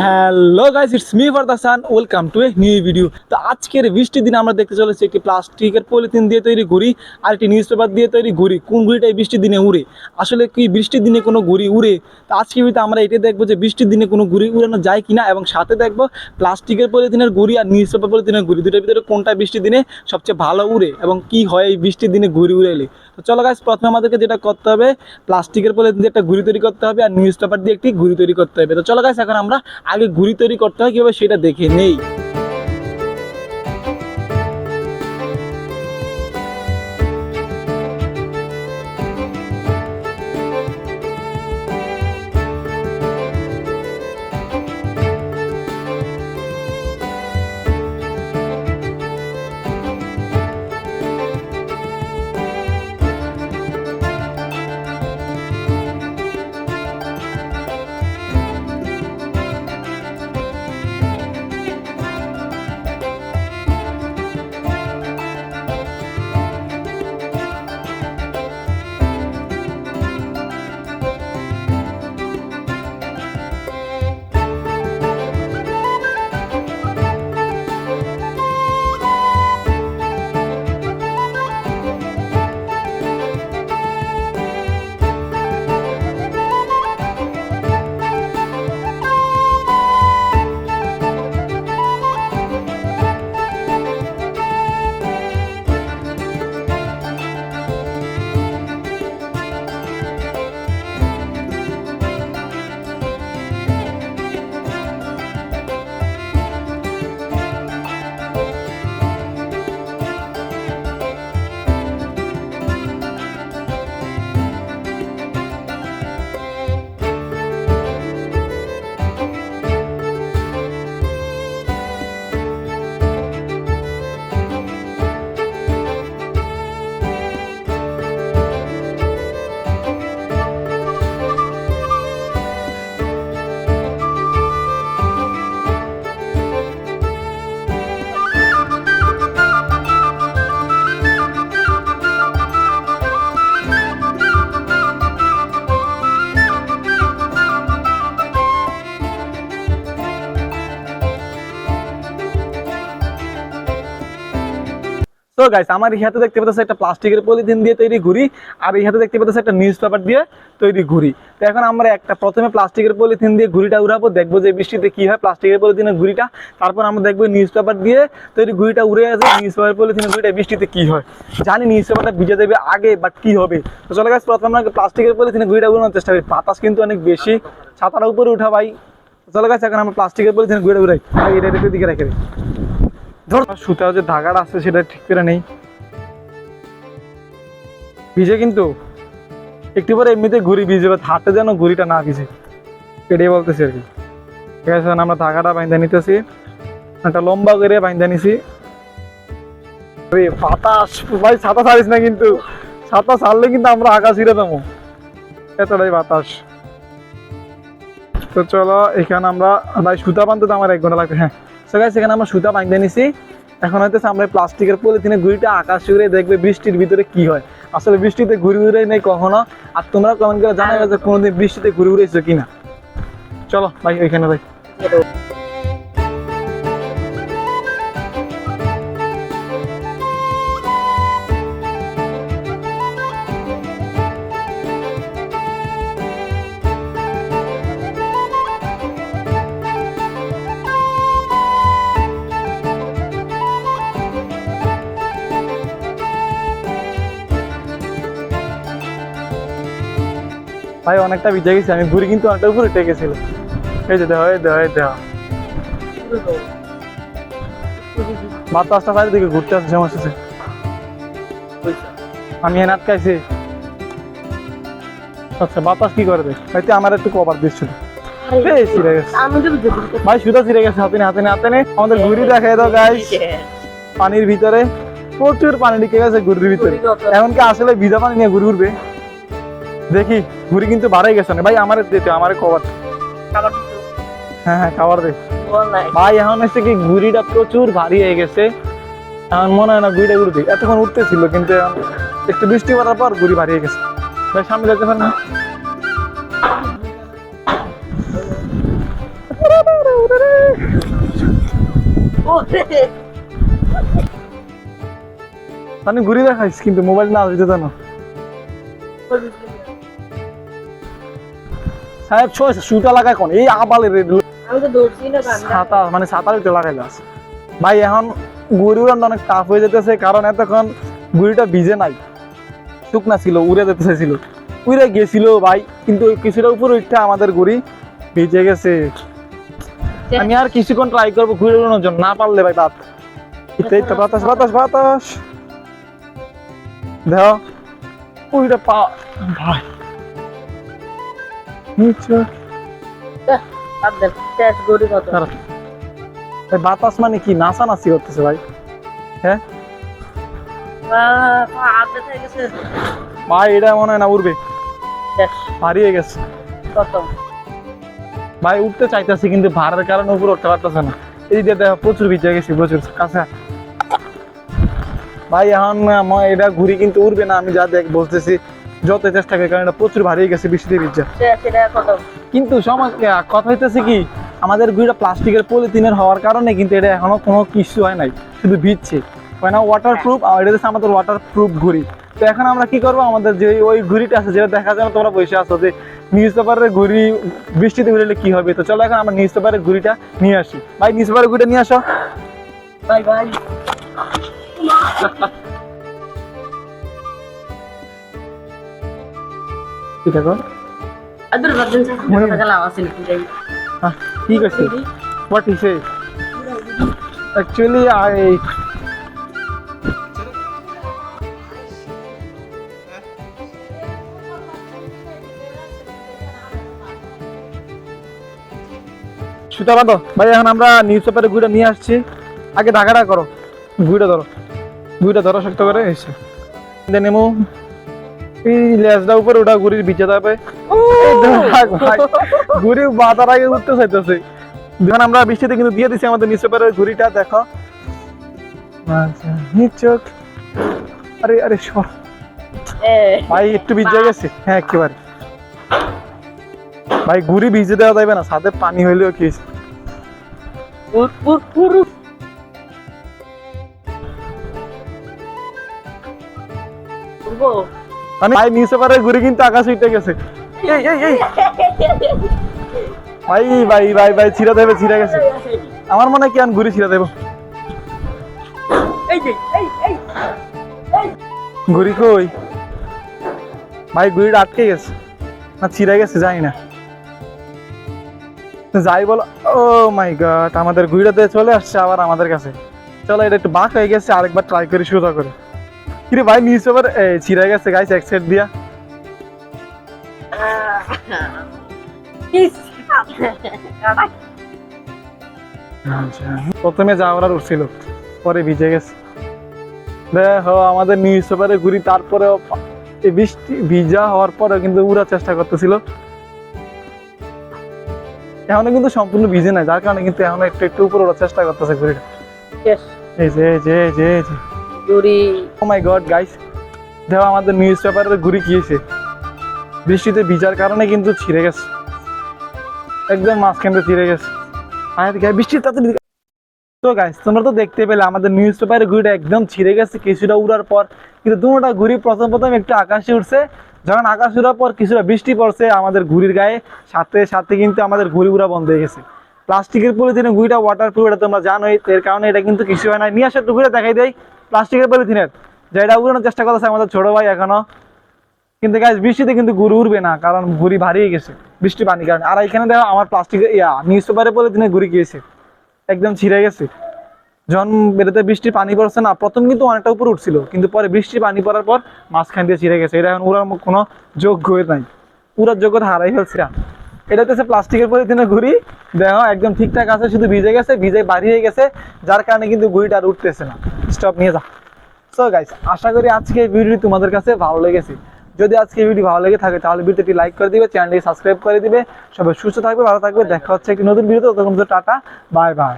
Hello guys it's me for the sun welcome to a new video তো আজকের বৃষ্টির দিনে আমরা দেখতে চলেছি একটি প্লাস্টিকের পলিথিন দিয়ে তৈরি ঘুড়ি আর একটি নিউজ পেপার দিয়ে তৈরি ঘুড়ি। কোন ঘুড়িটা এই বৃষ্টির দিনে উড়ে? আসলে কি বৃষ্টির দিনে কোনো ঘুড়ি উড়ে? তো আজকে ভিডিওতে আমরা এটাই দেখব যে বৃষ্টির দিনে কোনো ঘুড়ি উড়ানো যায় কিনা এবং সাথে দেখব প্লাস্টিকের পলিথিনের ঘুড়ি আর নিউজ পেপার পলিথিনের ঘুড়ি। দুটোর ভিতরে কোনটা বৃষ্টির দিনে সবচেয়ে ভালো উড়ে এবং কি হয় এই বৃষ্টির দিনে ঘুড়ি উড়াইলে? তো চলো গাছ প্রথমে আমাদেরকে যেটা করতে হবে, প্লাস্টিকের পলিথিন দিয়ে একটা ঘুড়ি তৈরি করতে হবে আর নিউজ পেপার দিয়ে একটি ঘুড়ি তৈরি করতে হবে। তো চলো গাছ এখন আমরা আগে ঘুরি তৈরি করতে হয় কীভাবে সেটা দেখে নেই। তো গাইস আমার এই হাতে দেখতে পাচ্ছ একটা প্লাস্টিকের পলিথিন দিয়ে তৈরি ঘুড়ি, আর এই হাতে দেখতে পাচ্ছ একটা নিউজ পেপার দিয়ে তৈরি ঘুড়ি। তো এখন আমরা একটা প্রথমে প্লাস্টিকের পলিথিন দিয়ে ঘুড়িটা উড়াবো, দেখব যে বৃষ্টিতে কি হয় প্লাস্টিকের পলিথিনের ঘুড়িটা। তারপর আমরা দেখব নিউজ পেপার দিয়ে তৈরি ঘুড়িটা উড়ে আছে নিউজ পেপার পলিথিনের ঘুড়িটা বৃষ্টিতে কি হয়। জানি নিউজ পেপারটা ভিজে দেবে আগে বাট কি হবে। তো চলে গাছ প্রথমে আমরা প্লাস্টিকের পলিথিনের ঘুড়িটা উড়ানোর চেষ্টা করি। বাতাস কিন্তু অনেক বেশি। ছাতার উপরে উঠা ভাই। চলে গেছে এখন আমরা প্লাস্টিকের পলিথিনের ঘুরে উড়াই। এটা দিকে রেখে দিই। ধর সুতা যে ধাগাটা আছে সেটা ঠিক করে নেই। ভিজে কিন্তু একটু পরে এমনিতে ঘুরি ভিজে বা হাতে যেন ঘুরিটা না ভিজে। এটাই বলতেছি আর কি। ঠিক আছে আমরা ধাগাটা নিতেছি। একটা লম্বা করে নিছি। বাতাস ভাই ছাতা ছাড়িস না কিন্তু। ছাতা ছাড়লে কিন্তু আমরা আকাশ ছিঁড়ে দেবো। এতটাই বাতাস। তো চলো এখানে আমরা ভাই সুতা বানতে তো আমার এক ঘণ্টা লাগবে হ্যাঁ। সো গাইস এখানে আমরা সুতা বাঁধতে নিছি। এখন হয়তো আমরা প্লাস্টিকের পলিথিনে ঘুড়িটা আকাশ উড়ে দেখবে বৃষ্টির ভিতরে কি হয়। আসলে বৃষ্টিতে ঘুরে ঘুরে নেই কখনো। আর তোমরা কমেন্ট করে জানাবে যে কোনোদিন বৃষ্টিতে ঘুরে ঘুরেছো কিনা। চলো, ভাই, ওইখানে ভাই। ভাই অনেকটা ভিজে গেছি আমি ঘুরি কিন্তু অনেকটা উপরে উঠে গেছিল এই যে দেওয়া এই দেওয়া এই বাতাসটা চারিদিকে ঘুরতে আসছে সমস্যা আছে। আমি আটকাইছি আচ্ছা বাতাস কি দেখ হয়তো আমার একটু কভার দিচ্ছিল ভাই সুতা ছিঁড়ে গেছে হাতে হাতে হাতে আমাদের ঘুড়ি দেখাই দাও গাইস পানির ভিতরে। প্রচুর পানি ঢুকে গেছে ঘুড়ির ভিতরে। এখন কি আসলে ভিজা পানি নিয়ে ঘুরে ঘুরবে। দেখি। ঘুড়ি কিন্তু বাড়াই গেছে না ভাই আমার দিতে আমার কভার হ্যাঁ হ্যাঁ খাবার দে। ভাই এখন হচ্ছে কি ঘুড়িটা প্রচুর ভারী হয়ে গেছে। এখন মনে হয় না ঘুড়িটা ঘুরবে এতক্ষণ উঠতেছিল কিন্তু একটু বৃষ্টি পড়ার পর ঘুড়ি ভারী হয়ে গেছে। ভাই সামনে যেতে পারেন না? ঘুরি দেখাইস কিন্তু মোবাইল না জানো। সাহেব ছয় সুটা লাগায় কোন? এই আবালে রে আমি তো ধরছি না গানটা ছাতা মানে ছাতার ভিতরে লাগাই দাস ভাই এখন গুড়ি উড়ানো অনেক টাফ হয়ে যেতেছে কারণ এতক্ষণ গুড়িটা ভিজে নাই। শুকনা ছিল উড়ে যেতে চাইছিল উড়ে গেছিল ভাই কিন্তু কিছুটা উপরে উঠতে আমাদের গুড়ি ভিজে গেছে। আমি আর কিছুক্ষণ ট্রাই করব ঘুরে উড়ানোর জন্য না পারলে ভাই বাত এই তো বাতাস বাতাস বাতাস। দেখ ওইটা পা ভাই। বাতাস মানে কি? করতেছে ভাই। হ্যাঁ? ভাই এটা মনে হয় না হারিয়ে গেছে। ভাই উঠতে চাইতেছি কিন্তু ভাড়ার কারণে উপরে উঠতে পারতেছে না। এই যে দেখো প্রচুর ভিজে গেছি প্রচুর। কাছে ভাই এখন এটা ঘুরি কিন্তু উঠবে না আমি যা দেখ বলতেছি। যত চেষ্টা করি কারণ এটা প্রচুর ভারী গেছে বৃষ্টিতে ভিজে। কিন্তু সমাজ কথা হইতেছে কি আমাদের গুড়িটা প্লাস্টিকের পলিথিনের হওয়ার কারণে কিন্তু এটা এখনও কোনো কিছু হয় নাই শুধু ভিজছে। হয় না ওয়াটার প্রুফ আর এটা হচ্ছে আমাদের ওয়াটার প্রুফ ঘুড়ি তো এখন আমরা কি করব আমাদের যে ওই ঘুড়িটা আছে যেটা দেখা যায় তোমরা বসে আছো যে নিউজ পেপারের ঘুড়ি বৃষ্টিতে ঘুরলে কি হবে? তো চলো এখন আমরা নিউজ পেপারের ঘুড়িটা নিয়ে আসি। ভাই নিউজ পেপারের ঘুড়িটা নিয়ে আসো। বাই বাই ঠিক আছে আদর বাদন মনে থাকা লাভ আছে নাকি যাই হ্যাঁ ঠিক আছে what he say actually I সুতা বাঁধো। ভাই এখন আমরা নিউজ পেপারে গুইটা নিয়ে আসছি। আগে ঢাকাটা করো। গুইটা ধরো। গুইটা ধরো শক্ত করে এসে। নেমো। লেজটা উপরে ওটা যাবে। ঘুড়ি বাতার আগে উঠতে চাইতেছে। দেখুন আমরা বৃষ্টিতে কিন্তু দিয়ে দিছি আমাদের পেপারের ঘুড়িটা দেখো। আচ্ছা আরে আরে সর। ভাই একটু ভিজে গেছে। হ্যাঁ একেবারে। ভাই ঘুড়ি ভিজে দেওয়া যাবে না সাথে পানি হইলেও কি মানে ভাই নিউজ পেপারের ঘুড়ি কিন্তু আকাশ উঠে গেছে। এই এই এই। ভাই ভাই ভাই ভাই ছিঁড়া দেবে ছিঁড়ে গেছে। আমার মনে হয় কি আমি ঘুড়ি ছিঁড়া দেবো। ঘুড়ি কই? ভাই ঘুড়িটা আটকে গেছে। না ছিঁড়ে গেছে জানি না। যাই বলো ও মাই গড আমাদের ঘুড়িটাতে চলে আসছে আবার আমাদের কাছে। চলো এটা একটু বাঁক হয়ে গেছে আরেকবার ট্রাই করি সোজা করে। কিরে ভাই নিউজ পেপার ছিঁড়ে গেছে গাইস এক সাইড দিয়া। প্রথমে যাওয়ার উঠছিল পরে ভিজে গেছে। দেখো আমাদের নিউজ পেপারে ঘুরি তারপরে বৃষ্টি ভিজা হওয়ার পরে কিন্তু উড়ার চেষ্টা করতেছিল। এখনও কিন্তু সম্পূর্ণ ভিজে নাই যার কারণে কিন্তু এখনও একটু একটু উপরে ওড়ার চেষ্টা করতেছে শেষ এই যে এই যে এই যে এই যে। গড়ি ও মাই গড গাইস দেখো আমাদের নিউজ পেপারের ঘুরি বৃষ্টিতে ভিজার কারণে কিন্তু ছিঁড়ে গেছে। একদম ছিঁড়ে গেছে। আর গায়ে তাড়াতাড়ি তো গাইস তোমরা তো দেখতে পেলে, আমাদের নিউজ পেপারের ঘুড়িটা একদম ছিঁড়ে গেছে, কিছুটা উড়ার পর। কিন্তু দুটোটা ঘুড়ি প্রথম প্রথম একটু আকাশে উঠছে যখন আকাশ উড়ার পর কিছুটা বৃষ্টি পড়ছে, আমাদের ঘুড়ির গায়ে সাথে সাথে কিন্তু আমাদের ঘুড়ি উড়া বন্ধ হয়ে গেছে। প্লাস্টিকের পলিথিনে ঘুড়িটা ওয়াটার প্রুফ এটা তোমরা জানোই। এর কারণে এটা কিন্তু কিছু হয় না নিয়ে আসে একটু ঘুরে দেখাই দেয় প্লাস্টিকের পলিথিনের। যেটা উড়ানোর চেষ্টা করতেছে আমাদের ছোট ভাই এখনও। কিন্তু গাছ বৃষ্টিতে কিন্তু ঘুরি উড়বে না, কারণ ঘুরি ভারিয়ে গেছে, বৃষ্টি পানি, কারণে আর এখানে দেখো আমার প্লাস্টিকের ইয়া নিউজ পেপারের পলিথিনে ঘুরি গিয়েছে, একদম ছিঁড়ে গেছে। যখন বেরোতে বৃষ্টি পানি পড়ছে না, প্রথম কিন্তু অনেকটা উপরে উঠছিল, কিন্তু পরে বৃষ্টি পানি পড়ার পর মাঝখান দিয়ে ছিঁড়ে গেছে। এটা এখন উড়ার কোনো যোগ্য নাই। উড়ার যোগ্যতা হারাই ফেলছে। এটা হচ্ছে প্লাস্টিকের পলিথিনে ঘুরি দেখো, একদম ঠিকঠাক আছে, শুধু ভিজে গেছে, ভিজে বাড়ি হয়ে গেছে, যার কারণে কিন্তু ঘুড়িটা আর উঠতেছে না। স্টপ নিয়ে যা সো গাইস আশা করি আজকে ভিডিওটি তোমাদের কাছে ভালো লেগেছে। যদি আজকে ভিডিও ভালো লেগে থাকে, তাহলে ভিডিওটি লাইক করে দিবে চ্যানেলটি সাবস্ক্রাইব করে দিবে। সবাই সুস্থ থাকবে, ভালো থাকবে। দেখা হচ্ছে একটি নতুন ভিডিওতে, ততক্ষণ টাটা বাই বাই